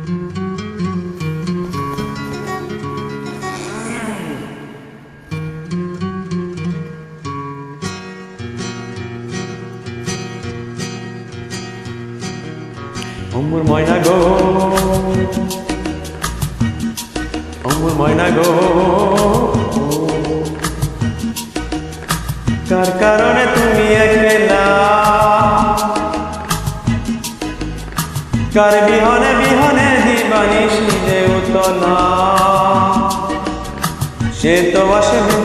অমর ময়না গো। অমর ময়না গো। কার কারণে তুমি একলা কার বিহনে উতলা সে তো আসবে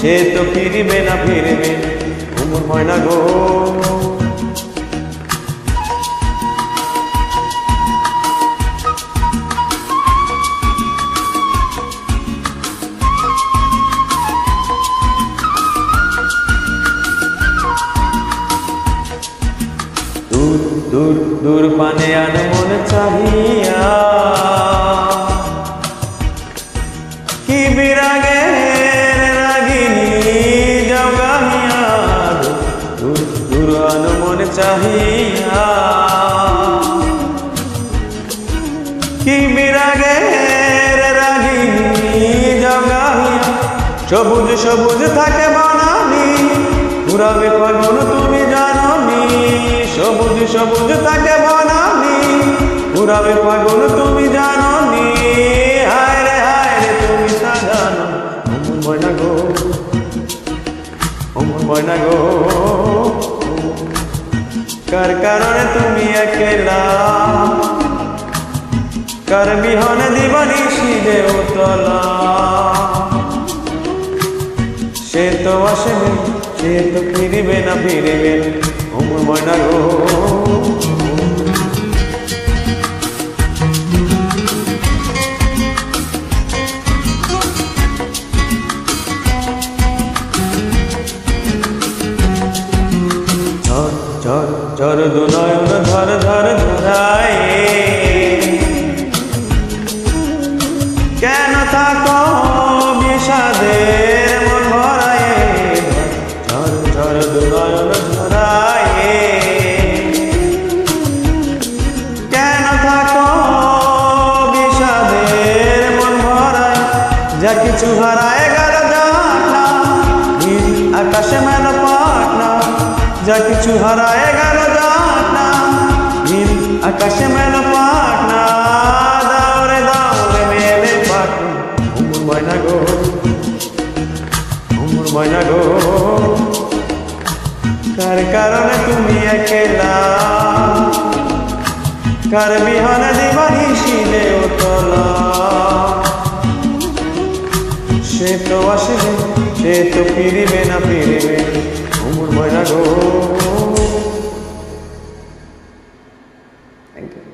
সে তো ফিরবে না, ফিরবে উমর ময়না গো। দূর দূর দূর পানে আন মন চাহিয়া কি বিরাগে রাগিনী জগাহিয়া মন চাহিয়া। কি বিরাগে রাগিনী জগাহিয়া সবুজ সবুজ থাকে বানানি পুরাবে ফাগুন তুমি জাননি, সবুজ সবুজ থাকে বানানি পুরাবে ফাগুন তুমি জাননি। কার কারণে তুমি একলা? কার বিহনে দিবানি শিরে উতলা? সে তো আসবে সে তো ফিরিবে না, ফিরিবে অমর ময়না গো ঝড় দুনয়ন ধর ধর ধরায়। কেন থাকো বিষাদের মন ভরায়? ঝড় ঝড় দুনয়ন ধরায়। কেন থাকো বিষাদের মন ভরায়? যা কিছু হারায় গেল আকাশে মেল পাটনা যা কিছু হারায় গেল আকাশে মেল পাটনা দাওরে দাওরে মেলে পাটনা উমর ময়না গো উমর ময়না গো। কার কারণে তুমি একলা? কার বিহনে দিবানি শিলে উতলা? সে তো আসবে সে তো ফিরিবে না